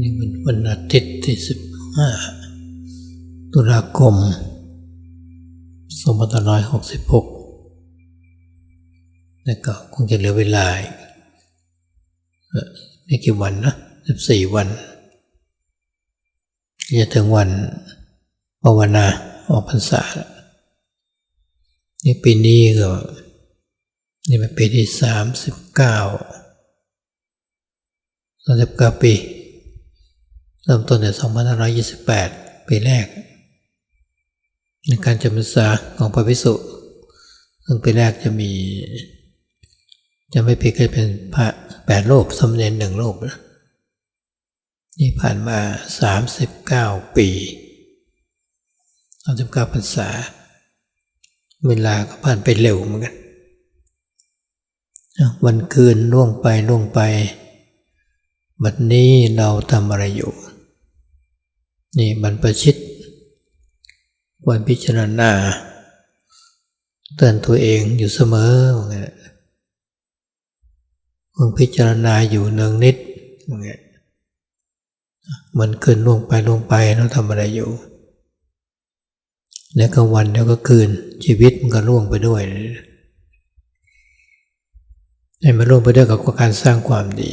นี่เป็นวันอาทิตย์ที่สิบห้าตุลาคมสองพันร้อยหกสิบหกแล้วก็คงจะเหลือเวลาอีกไม่กี่วันนะสิบสี่วัน จะถึงวันภาวนาออกพรรษาแล้วนี่ปีนี้ก็นี่เป็นปีที่สามสิบเก้าสามสิบเก้าปี เริ่มต้นในสองพันห้าร้อยยี่สิบแปดปีแรก ในการจำพรรษาของพระภิกษุซึ่งปีแรกจะมี จะไม่ผิดก็เป็นพระแปดรูปสมเด็จหนึ่งรูปนะนี่ผ่านมาสามสิบเก้าปีสามสิบเก้าพรรษา เวลาก็ผ่านไปเร็วเหมือนกัน วันคืนล่วงไปล่วงไป บัดนี้เราทำอะไรอยู่ นี่บรรพชิตควรพิจารณาเตือนตัวเองอยู่เสมอว่างควรพิจารณาอยู่เนืองนิดว่าไงมันคืนล่วงไปล่วงไปเราทำอะไรอยู่แล้วก็วันแล้วก็คืนชีวิตมันก็ล่วงไปด้วยให้มันล่วงไปด้วยกับการสร้างความดี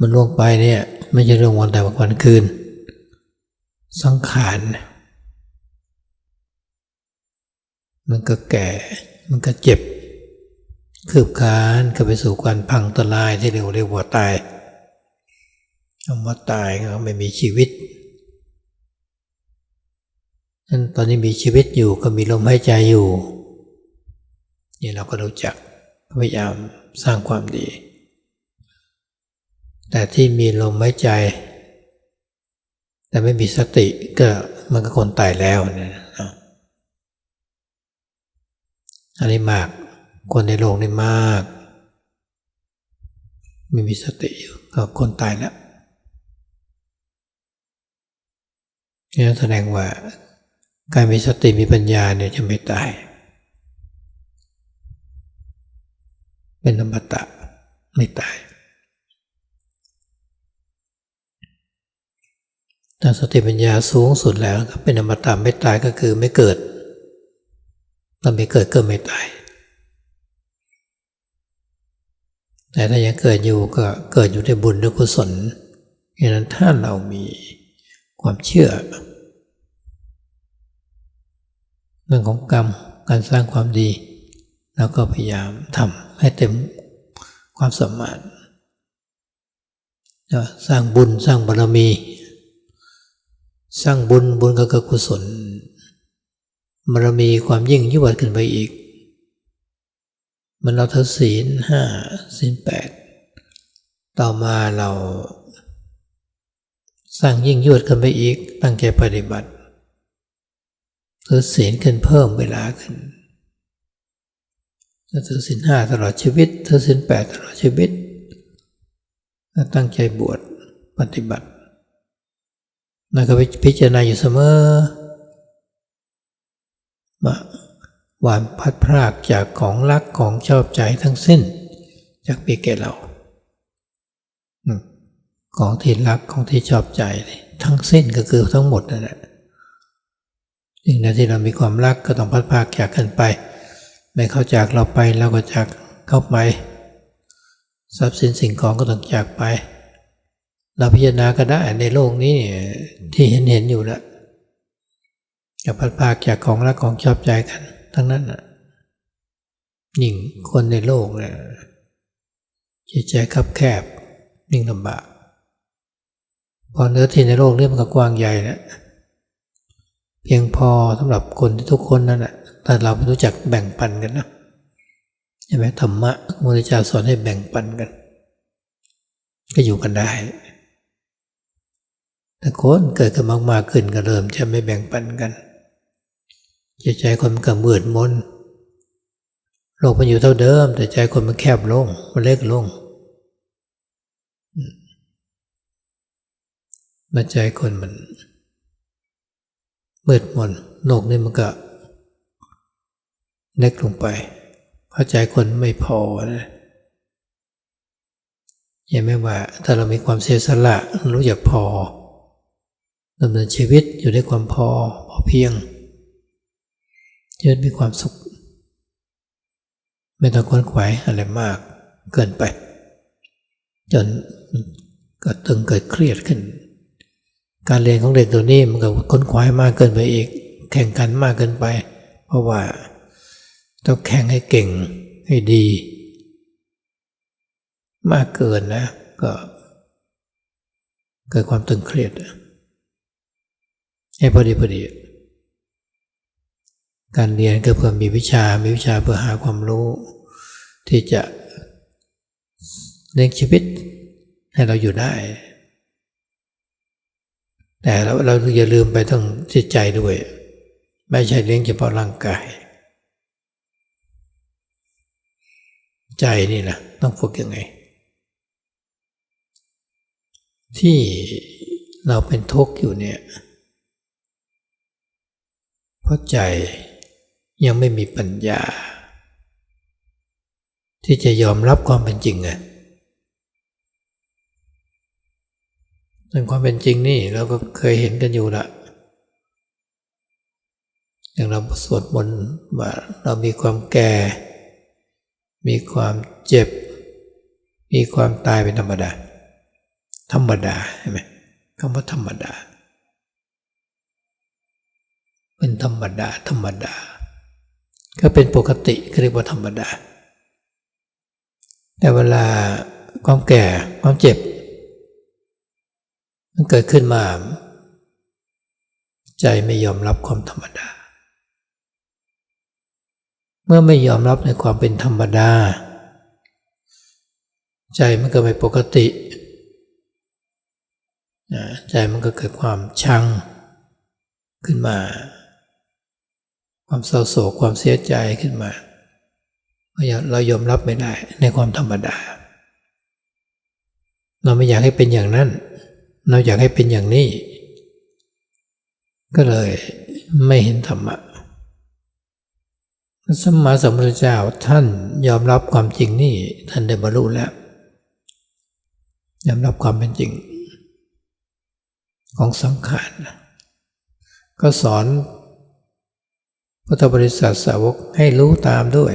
มันล่วงไปเนี่ย ไม่ใช่เรื่องวันแต่วันคืน สังขารมันก็แก่ มันก็เจ็บ คืบคานก็ไปสู่การพังทลายที่เรียกเรียกว่าตายคำว่าตายก็ไม่มีชีวิตนั้นตอนนี้มีชีวิตอยู่ก็มีลมหายใจอยู่นี่เราก็รู้จักพยายามสร้างความดี แต่ที่มีลมหายใจ แต่ไม่มีสติก็มันก็คนตายแล้วเนี่ยอันนี้มากคนในโลกนี่มาก ไม่มีสติอยู่ก็คนตายแล้วนี่แสดงว่าการมีสติมีปัญญาเนี่ยจะไม่ตาย เป็นอมตะไม่ตาย ถ้าสติปัญญาสูงสุดแล้วก็เป็นอมตะไม่ตายก็คือไม่เกิดถ้าไม่เกิดก็ไม่ตาย แต่ถ้ายังเกิดอยู่ก็เกิดอยู่ในบุญด้วยกุศลดังนั้นถ้าเรามีความเชื่อ เรื่องของกรรมการสร้างความดี แล้วก็พยายามทำให้เต็มความสามารถสร้างบุญสร้างบารมี สร้างบุญบุญก็คือกุศลบารมีความยิ่งยวดขึ้นไปอีก มันเราถือศีลห้าศีลแปดต่อมาเราสร้างยิ่งยวดขึ้นไปอีก ตั้งใจปฏิบัติถือศีลขึ้นเพิ่มเวลาขึ้นถือศีลห้าตลอดชีวิตถือศีลแปดตลอดชีวิตตั้งใจบวชปฏิบัติ แล้วก็พิจารณาอยู่เสมอวาหวานพัดพรากจากของรักของชอบใจทั้งสิ้น จากปีแก่เรา ของที่รักของที่ชอบใจ ทั้งสิ้นก็คือทั้งหมดนั่นแหละสิ่งใดที่เรามีความรักก็ต้องพัดพากจากกันไป ไม่เขาจากเราไปเราก็จากเข้าไป ทรัพย์สินสิ่งของก็ต้องจากไป เราพิจารณาก็ได้ในโลกนี้ที่เห็นเห็นอยู่แล้วจะพัดพากจากของรักของชอบใจกัน ทั้งนั้นน่ะยิ่งคนในโลกเนี่ยจิตใจคับแคบยิ่งลำบากพอเนื้อที่ในโลกนี้มันก็กว้างใหญ่นะเพียงพอสำหรับคนทุกคนนั่นแหละแต่เราไม่รู้จักแบ่งปันกันนะใช่ไหมธรรมะมุนิจาสอนให้แบ่งปันกัน ก็อยู่กันได้ แต่คนเกิดกันมากๆขึ้นก็เริ่มจะไม่แบ่งปันกันจิตใจคนมันก็มืดมนโลกมันอยู่เท่าเดิม แต่ใจคนมันแคบลง มันเล็กลงมาใจคนมันมืดมนโลกนี่มันก็เล็กลงไป เพราะใจคนไม่พอนะเห็นไหมว่า ถ้าเรามีความเสียสละรู้จักพอ ดำเนินชีวิตอยู่ด้วยความพอพอเพียงชีวิตมีความสุข ไม่ต้องค้นขวายอะไรมากเกินไป จนเกิดตึงเกิดเครียดขึ้น การเรียนของเด็กตัวนี้มันก็ค้นขวายมากเกินไปอีก แข่งขันมากเกินไป เพราะว่าต้องแข่งให้เก่งให้ดี มากเกินนะก็เกิดความตึงเครียด ให้พอดีพอดี การเรียนก็เพื่อมีวิชา มีวิชาเพื่อหาความรู้ ที่จะเลี้ยงชีวิตให้เราอยู่ได้ แต่เราเราอย่าลืมไปต้องจิตใจด้วย ไม่ใช่เลี้ยงเฉพาะร่างกาย ใจนี่นะต้องฝึกยังไง ที่เราเป็นทุกข์อยู่เนี่ย เพราะใจยังไม่มีปัญญา ที่จะยอมรับความเป็นจริงไงซึ่งความเป็นจริงนี่เราก็เคยเห็นกันอยู่ละอย่างเราสวดมนต์ว่าเรามีความแก่ มีความเจ็บ มีความตายเป็นธรรมดา ธรรมดาใช่ไหมคำว่าธรรมดา เป็นธรรมดา ธรรมดา ก็เป็นปกติเรียกว่าธรรมดา แต่เวลาความแก่ความเจ็บ มันเกิดขึ้นมา ใจไม่ยอมรับความธรรมดา เมื่อไม่ยอมรับในความเป็นธรรมดา ใจมันก็ไม่ปกติใจมันก็เกิดความชังขึ้นมา ความเศร้าโศกความเสียใจขึ้นมาเรายอมรับไม่ได้ในความธรรมดา เราไม่อยากให้เป็นอย่างนั้น เราอยากให้เป็นอย่างนี้ ก็เลยไม่เห็นธรรมะสมมาสัมพุทธเจ้าท่านยอมรับความจริงนี่ท่านได้บรรลุแล้ว ยอมรับความเป็นจริง ของสังขารก็สอน พุทธบริษัทสาวกให้รู้ตามด้วย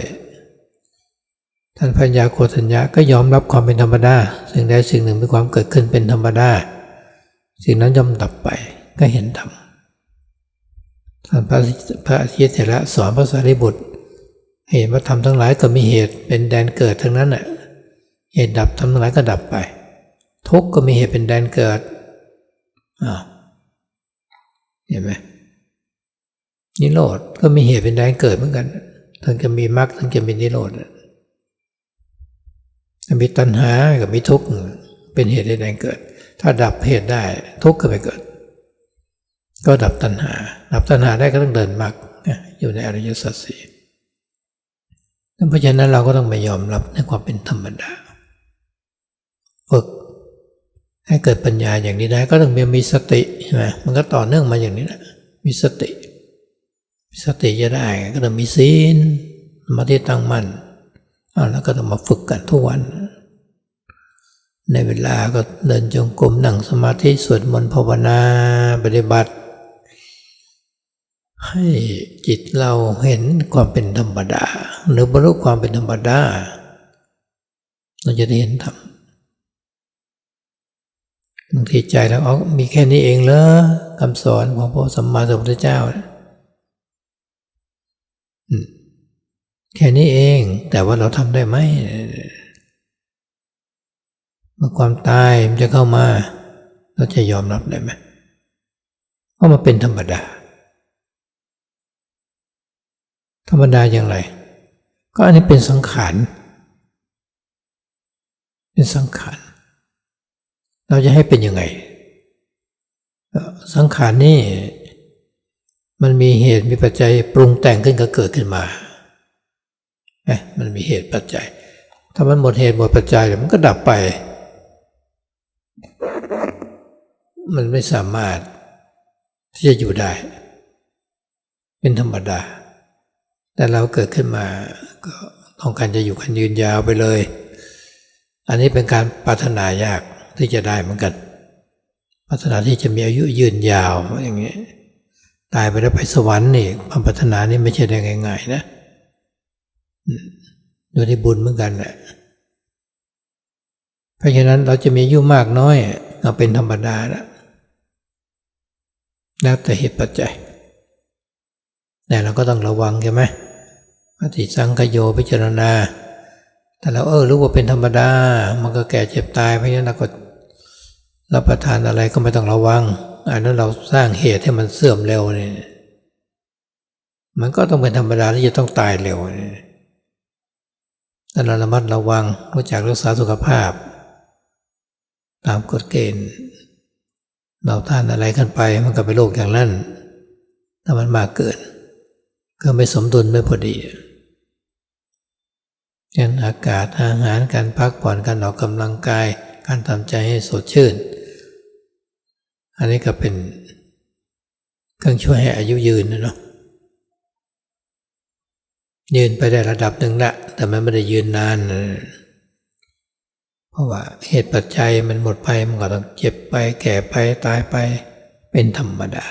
ท่านพัญญาโคทัญญาก็ยอมรับความเป็นธรรมดาสิ่งใดสิ่งหนึ่งมีความเกิดขึ้นเป็นธรรมดา สิ่งนั้นย่อมดับไปก็เห็นธรรมท่านพระพระอาทิตย์เถระสอนพระสารีบุตร เห็นว่าธรรมทั้งหลายก็มีเหตุเป็นแดนเกิดทั้งนั้นแหละเหตุดับธรรมทั้งหลายก็ดับไป ทุกข์ก็มีเหตุเป็นแดนเกิดอ้าวเห็นไหม นิโรธก็มีเหตุเป็นแดนเกิดเหมือนกันทั้งจะมีมรรคทั้งจะมีนิโรธมีตัณหากับมีทุกข์เป็นเหตุในแดนเกิด ถ้าดับเหตุได้ทุกข์ก็ไม่เกิด ก็ดับตัณหา ดับตัณหาได้ก็ต้องเดินมรรคอยู่ในอริยสัจสี่เพราะฉะนั้นเราก็ต้องไม่ยอมรับในความเป็นธรรมดาฝึกให้เกิดปัญญาอย่างนี้ได้ก็ต้องมีมีสติใช่ไหมมันก็ต่อเนื่องมาอย่างนี้แหละมีสติ สติจะได้ก็ต้องมีศีลมาที่ตั้งมั่นแล้วก็ต้องมาฝึกกันทุกวัน ในเวลาก็เดินจงกรมนั่งสมาธิสวดมนต์ภาวนาปฏิบัติ ให้จิตเราเห็นความเป็นธรรมดา หรือบรรลุความเป็นธรรมดา เราจะได้เห็นธรรมบางทีใจเราเอามีแค่นี้เองเหรอคำสอนของพระสัมมาสัมพุทธเจ้า แค่นี้เองแต่ว่าเราทำได้ไหมเมื่อความตายมันจะเข้ามา เราจะยอมรับได้ไหมเพราะมันเป็นธรรมดา ธรรมดาอย่างไร ก็อันนี้เป็นสังขารเป็นสังขารเราจะให้เป็นยังไง สังขารนี่มันมีเหตุมีปัจจัยปรุงแต่งขึ้นก็เกิดขึ้นมา มันมีเหตุปัจจัย ถ้ามันหมดเหตุหมดปัจจัยมันก็ดับไป มันไม่สามารถที่จะอยู่ได้ เป็นธรรมดา แต่เราเกิดขึ้นมาก็ต้องการจะอยู่กันยืนยาวไปเลย อันนี้เป็นการปรารถนายากที่จะได้เหมือนกันปรารถนาที่จะมีอายุยืนยาวอย่างนี้ ตายไปแล้วไปสวรรค์นี่ความปรารถนานี่ไม่ใช่ได้ง่ายๆนะ โดยที่บุญเหมือนกันแหละเพราะฉะนั้นเราจะมีอายุมากน้อยก็เป็นธรรมดาแล้วแล้วแต่เหตุปัจจัยแต่เราก็ต้องระวังใช่ไหมปฏิสังขโยพิจารณา แต่เราเออรู้ว่าเป็นธรรมดา มันก็แก่เจ็บตาย เพราะฉะนั้นเราก็รับประทานอะไรก็ไม่ต้องระวัง อันนั้นเราสร้างเหตุให้มันเสื่อมเร็วเนี่ยมันก็ต้องเป็นธรรมดาที่จะต้องตายเร็วเนี่ย แต่เราระมัดระวังรู้จักรักษาสุขภาพ ตามกฎเกณฑ์เราทานอะไรกันไปมันก็ไปโรคอย่างนั้น ถ้ามันมากเกิน ก็ไม่สมดุลไม่พอดีเช่นอากาศอาหารการพักผ่อนการออกกำลังกาย การทำใจให้สดชื่น อันนี้ก็เป็นเครื่องช่วยให้อายุยืนนะเนาะ ยืนไปได้ระดับหนึ่งละแต่มันไม่ได้ยืนนาน เพราะว่าเหตุปัจจัยมันหมดไปมันก็ต้องเจ็บไป แก่ไปตายไปเป็นธรรมดา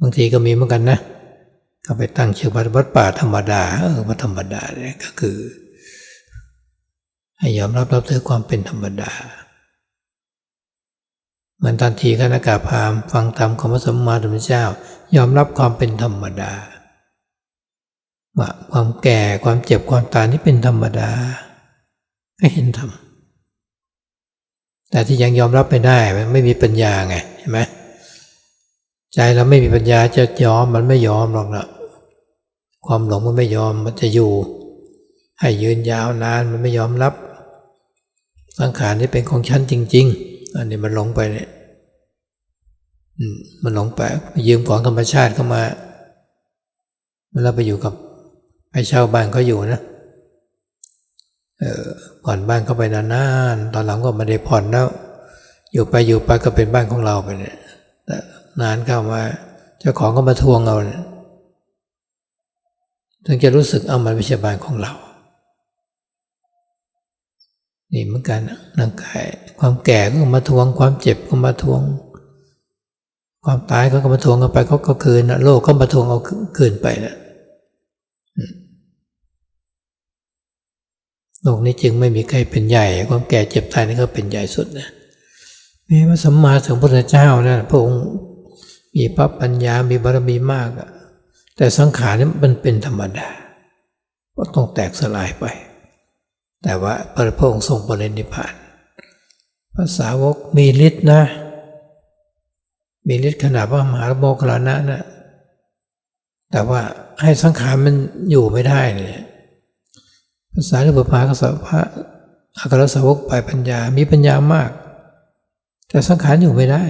บางทีก็มีเหมือนกันนะก็ไปตั้งชื่อวัดวัดป่าธรรมดาเออวัดธรรมดาเนี่ยก็คือ ให้ยอมรับรับถือความเป็นธรรมดาเหมือนทันทีคณะกาพามฟังธรรมของพระสมมาสัมพุทธเจ้า ยอมรับความเป็นธรรมดา ความแก่ความเจ็บความตายนี่เป็นธรรมดา ก็เห็นธรรมแต่ที่ยังยอมรับไม่ได้มันไม่มีปัญญาไงเห็นไหมใจเราไม่มีปัญญาจะยอมมันไม่ยอมหรอกนะความหลงมันไม่ยอมมันจะอยู่ ให้ยืนยาวนานมันไม่ยอมรับสังขารนี่เป็นของฉันจริง ๆ อันนี้มันหลงไปเนี่ยมันหลงไปยืมของธรรมชาติเข้ามาเวลาไปอยู่กับ ไปเช่าบ้านเขาอยู่นะเออผ่อนบ้านเข้าไปนานๆตอนหลังก็ไม่ได้ผ่อนแล้วอยู่ไปอยู่ไปก็เป็นบ้านของเราไปเนี่ยนานเข้ามา เจ้าของก็มาทวงเราเนี่ยถึงจะรู้สึกเอามันไม่ใช่บ้านของเรา นี่เหมือนกันร่างกาย ความแก่ก็มาทวง ความเจ็บก็มาทวง ความตายก็มาทวงกันไปเขาก็คืนโลกก็มาทวงเอาคืนไปนะ โลกนี้จึงไม่มีใครเป็นใหญ่ความแก่เจ็บตายนี่ก็เป็นใหญ่สุดนะมีพระสัมมาสัมพุทธเจ้านะพระองค์มีพระปัญญามีบารมีมากแต่สังขารนี่มันเป็นธรรมดาก็ต้องแตกสลายไป แต่ว่าพระองค์ทรงปรินิพานภาษาวกมีฤทธิ์นะ มีฤทธิ์ขนาดว่ามหาโมคลานะนะแต่ว่าให้สังขารมันอยู่ไม่ได้เนี่ย ภาษาที่บุพากษพระอัครสาวกไปปัญญา มีปัญญามาก แต่สังขารอยู่ไม่ได้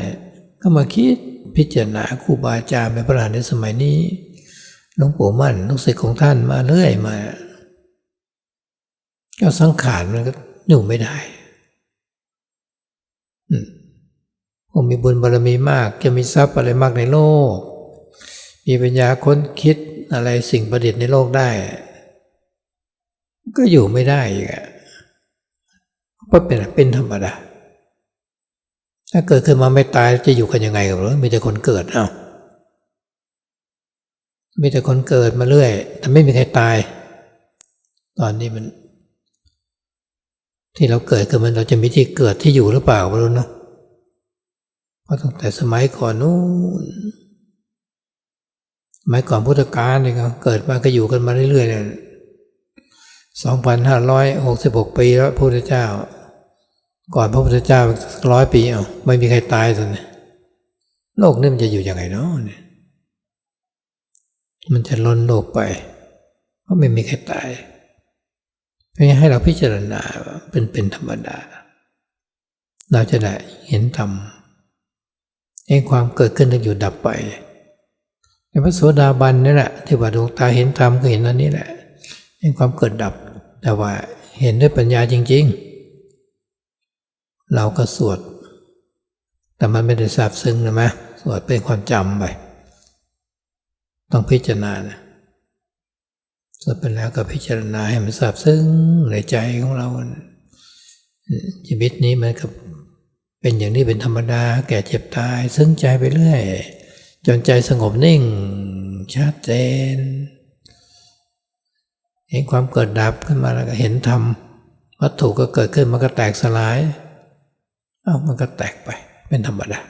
ก็มาคิดพิจารณาครูบาอาจารย์ในพระราในสมัยนี้หลวงปู่มั่นลูกศิษย์ของท่านมาเรื่อยมาก็สังขารมันก็อยู่ไม่ได้ผมมีบุญบารมีมาก จะมีทรัพย์อะไรมากในโลก มีปัญญาค้นคิดอะไรสิ่งประดิษฐ์ในโลกได้ ก็อยู่ไม่ได้อีกอะเพราะเป็นเป็นธรรมดา ถ้าเกิดขึ้นมาไม่ตายจะอยู่กันยังไงกับเรามีแต่คนเกิด เอ้ามีแต่คนเกิดมาเรื่อย แต่ไม่มีใครตาย ตอนนี้มัน ที่เราเกิดคือมันเราจะมีที่เกิดที่อยู่หรือเปล่าไม่รู้เนาะเพราะตั้งแต่สมัยก่อนนู้นสมัยก่อนพุทธกาลเนี่ยเกิดมาก็อยู่กันมาเรื่อยๆเนี่ย 2,566 ปีแล้วพระพุทธเจ้า ก่อนพระพุทธเจ้าร้อยปีเอาไม่มีใครตายสินโลกนี่มันจะอยู่ยังไงเนาะเนี่ยมันจะล้นโลกไปเพราะไม่มีใครตายเพื่อให้เราพิจารณาเป็นเป็นธรรมดา เราจะได้เห็นธรรมเองความเกิดขึ้นต้องอยู่ดับไปในพระโสดาบันนี่แหละที่ว่าดวงตาเห็นธรรมก็เห็นอันนี้แหละเห็นความเกิดดับ แต่ว่าเห็นด้วยปัญญาจริง ๆ เราก็สวด แต่มันไม่ได้ทราบซึ้งนะมะสวดเป็นความจำไปต้องพิจารณานะสวดไปแล้วก็พิจารณาให้มันทราบซึ้งในใจของเราชีวิตนี้มันก็เป็นอย่างนี้เป็นธรรมดา แก่เจ็บตาย ซึ้งใจไปเรื่อย จนใจสงบนิ่งชัดเจน เห็นความเกิดดับขึ้นมาแล้วก็เห็นธรรมวัตถุก็เกิดขึ้นมันก็แตกสลายเอ้ามันก็แตกไป เป็นธรรมดา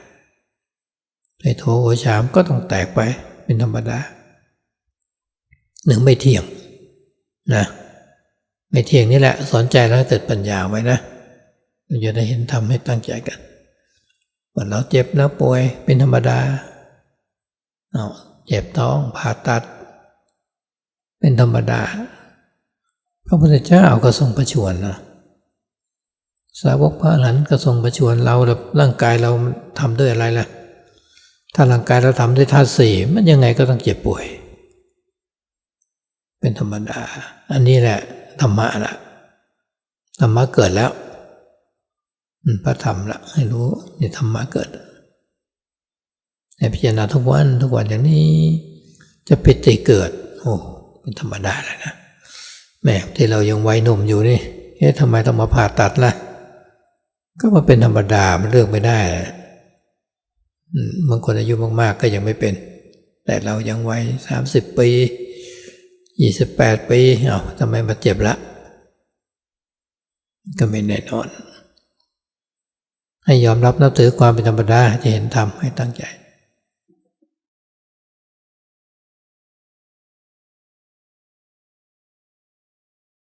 ไอ้โถโอชามก็ต้องแตกไปเป็นธรรมดาหนึ่งไม่เที่ยงนะไม่เที่ยงนี่แหละสอนใจแล้วเกิดปัญญาไว้นะเราจะได้เห็นธรรมให้ตั้งใจกันวันเราเจ็บแล้วป่วยเป็นธรรมดาเอาเจ็บท้องผ่าตัด เป็นธรรมดา พระพุทธเจ้าก็ทรงประชวรนะสาวกพระอรหันก็ทรงประชวรเราแล้วร่างกายเราทำด้วยอะไรล่ะ ถ้าร่างกายเราทำด้วยธาตุสี่มันยังไงก็ต้องเจ็บป่วย เป็นธรรมดา อันนี้แหละธรรมะละธรรมะเกิดแล้วพระธรรมละให้รู้นี่ธรรมะเกิดให้พิจารณาทุกวันทุกวันอย่างนี้ จะปิติเกิด โอ้เป็นธรรมดาแล้วนะ แม่ที่เรายังวัยหนุ่มอยู่นี่เอ๊ะทำไมต้องมาผ่าตัดล่ะ ก็มาเป็นธรรมดามันเลือกไม่ได้บางคนอายุมาก ๆ ก็ยังไม่เป็น แต่เรายังวัยสามสิบปียี่สิบแปดปีเอ้าทำไมมาเจ็บละ ก็ไม่แน่นอน ให้ยอมรับนับถือความเป็นธรรมดาจะเห็นธรรมให้ตั้งใจ